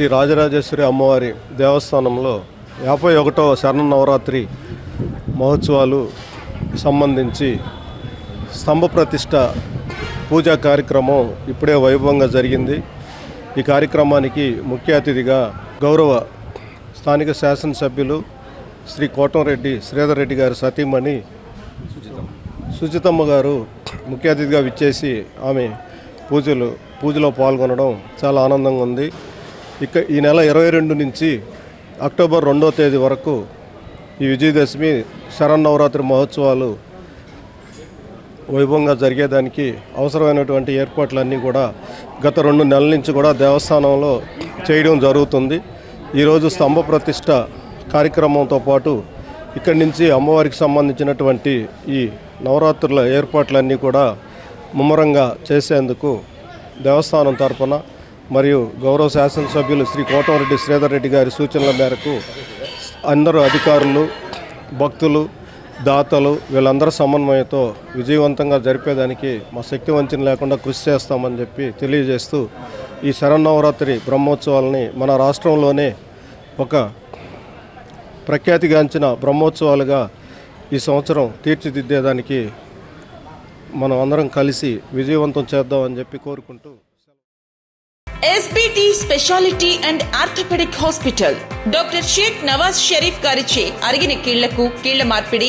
శ్రీ రాజరాజేశ్వరి అమ్మవారి దేవస్థానంలో యాభై ఒకటవ శరణ నవరాత్రి మహోత్సవాలు సంబంధించి స్తంభ ప్రతిష్ట పూజా కార్యక్రమం ఇప్పుడే వైభవంగా జరిగింది. ఈ కార్యక్రమానికి ముఖ్య అతిథిగా గౌరవ స్థానిక శాసనసభ్యులు శ్రీ కోటంరెడ్డి శ్రీధర్ రెడ్డి గారు సతీమణి సుచితమ్మ గారు ముఖ్య అతిథిగా విచ్చేసి ఆమె పూజలు పూజలో పాల్గొనడం చాలా ఆనందంగా ఉంది. ఇక ఈ నెల ఇరవై రెండు నుంచి అక్టోబర్ రెండో తేదీ వరకు ఈ విజయదశమి శరన్నవరాత్రి మహోత్సవాలు వైభవంగా జరిగేదానికి అవసరమైనటువంటి ఏర్పాట్లన్నీ కూడా గత రెండు నెలల నుంచి కూడా దేవస్థానంలో చేయడం జరుగుతుంది. ఈరోజు స్తంభ ప్రతిష్ట కార్యక్రమంతో పాటు ఇక్కడి నుంచి అమ్మవారికి సంబంధించినటువంటి ఈ నవరాత్రుల ఏర్పాట్లన్నీ కూడా ముమ్మరంగా చేసేందుకు దేవస్థానం తరపున మరియు గౌరవ శాసనసభ్యులు శ్రీ కోటమరెడ్డి శ్రీధర్ రెడ్డి గారి సూచనల మేరకు అందరూ అధికారులు భక్తులు దాతలు వీళ్ళందరి సమన్వయంతో విజయవంతంగా జరిపేదానికి మా శక్తి వంచన లేకుండా కృషి చేస్తామని చెప్పి తెలియజేస్తూ ఈ శరన్నవరాత్రి బ్రహ్మోత్సవాలని మన రాష్ట్రంలోనే ఒక ప్రఖ్యాతిగాంచిన బ్రహ్మోత్సవాలుగా ఈ సంవత్సరం తీర్చిదిద్దేదానికి మనం అందరం కలిసి విజయవంతం చేద్దామని చెప్పి కోరుకుంటూ SBT speciality and orthopaedic hospital doctor Sheikh Nawaz Sharif గారిచే అరిగిన కీళ్ళకు కీళ్ళ మార్పిడి